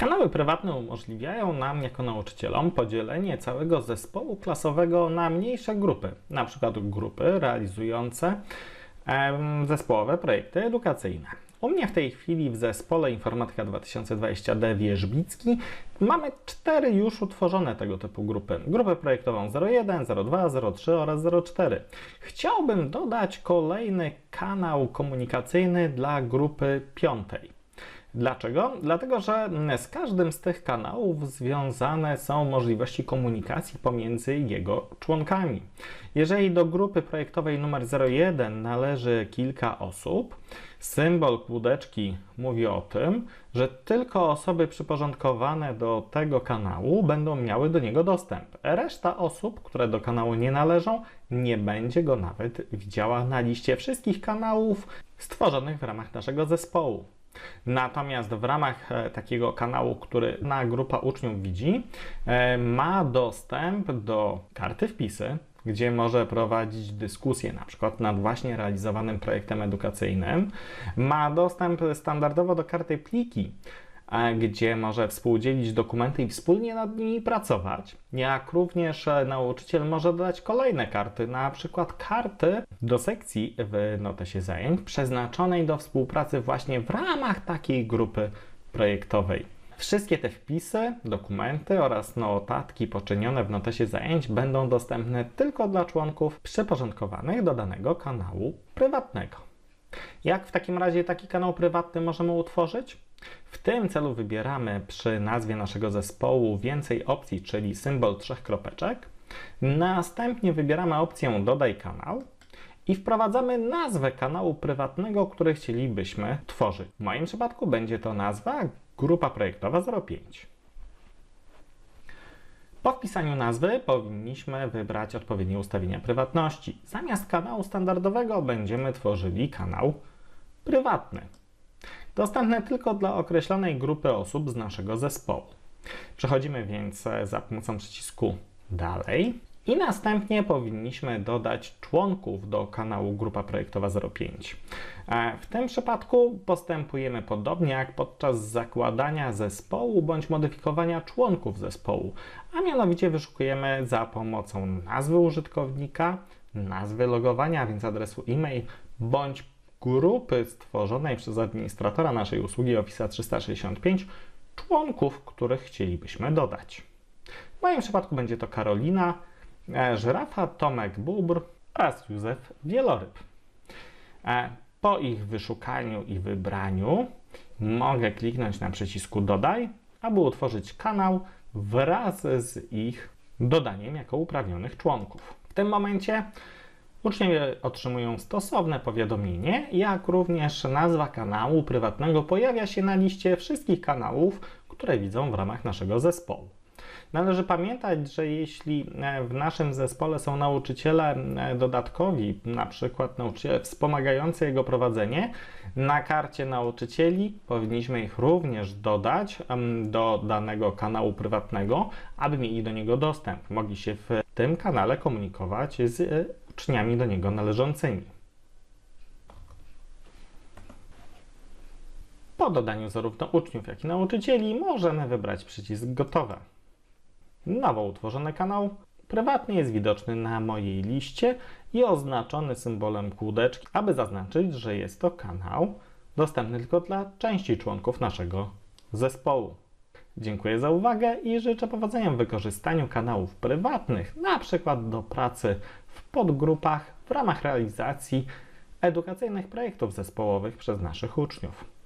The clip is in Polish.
Kanały prywatne umożliwiają nam jako nauczycielom podzielenie całego zespołu klasowego na mniejsze grupy, na przykład grupy realizujące zespołowe projekty edukacyjne. U mnie w tej chwili w zespole Informatyka 2020D Wierzbicki mamy cztery już utworzone tego typu grupy. Grupę projektową 01, 02, 03 oraz 04. Chciałbym dodać kolejny kanał komunikacyjny dla grupy piątej. Dlaczego? Dlatego, że z każdym z tych kanałów związane są możliwości komunikacji pomiędzy jego członkami. Jeżeli do grupy projektowej numer 01 należy kilka osób, symbol kłódeczki mówi o tym, że tylko osoby przyporządkowane do tego kanału będą miały do niego dostęp. Reszta osób, które do kanału nie należą, nie będzie go nawet widziała na liście wszystkich kanałów stworzonych w ramach naszego zespołu. Natomiast w ramach e, takiego kanału, który na grupa uczniów widzi, e, ma dostęp do karty wpisy, gdzie może prowadzić dyskusję na przykład nad właśnie realizowanym projektem edukacyjnym. Ma dostęp standardowo do karty pliki, gdzie może współdzielić dokumenty i wspólnie nad nimi pracować. Jak również e, nauczyciel może dodać kolejne karty, na przykład karty do sekcji w notesie zajęć przeznaczonej do współpracy właśnie w ramach takiej grupy projektowej. Wszystkie te wpisy, dokumenty oraz notatki poczynione w notesie zajęć będą dostępne tylko dla członków przyporządkowanych do danego kanału prywatnego. Jak w takim razie taki kanał prywatny możemy utworzyć? W tym celu wybieramy przy nazwie naszego zespołu więcej opcji, czyli symbol trzech kropeczek. Następnie wybieramy opcję Dodaj kanał i wprowadzamy nazwę kanału prywatnego, który chcielibyśmy tworzyć. W moim przypadku będzie to nazwa Grupa Projektowa 05. Po wpisaniu nazwy powinniśmy wybrać odpowiednie ustawienia prywatności. Zamiast kanału standardowego będziemy tworzyli kanał prywatny. Dostępny tylko dla określonej grupy osób z naszego zespołu. Przechodzimy więc za pomocą przycisku Dalej i następnie powinniśmy dodać członków do kanału Grupa Projektowa 05. E, W tym przypadku postępujemy podobnie jak podczas zakładania zespołu bądź modyfikowania członków zespołu, a mianowicie wyszukujemy za pomocą nazwy użytkownika, nazwy logowania, więc adresu e-mail, bądź grupy stworzonej przez administratora naszej usługi Office 365 członków, których chcielibyśmy dodać. W moim przypadku będzie to Karolina, e, Żyrafa, Tomek Bubr oraz Józef Wieloryb. E, Po ich wyszukaniu i wybraniu mogę kliknąć na przycisku Dodaj, aby utworzyć kanał wraz z ich dodaniem jako uprawnionych członków. W tym momencie uczniowie otrzymują stosowne powiadomienie, jak również nazwa kanału prywatnego pojawia się na liście wszystkich kanałów, które widzą w ramach naszego zespołu. Należy pamiętać, że jeśli e, w naszym zespole są nauczyciele e, dodatkowi, na przykład nauczyciele wspomagający jego prowadzenie, na karcie nauczycieli powinniśmy ich również dodać do danego kanału prywatnego, aby mieli do niego dostęp. Mogli się w tym kanale komunikować z e, uczniami do niego należącymi. Po dodaniu zarówno uczniów, jak i nauczycieli możemy wybrać przycisk Gotowe. Nowo utworzony kanał prywatnie jest widoczny na mojej liście i oznaczony symbolem kółdeczki, aby zaznaczyć, że jest to kanał dostępny tylko dla części członków naszego zespołu. Dziękuję za uwagę i życzę powodzenia w wykorzystaniu kanałów prywatnych, na przykład do pracy w podgrupach w ramach realizacji edukacyjnych projektów zespołowych przez naszych uczniów.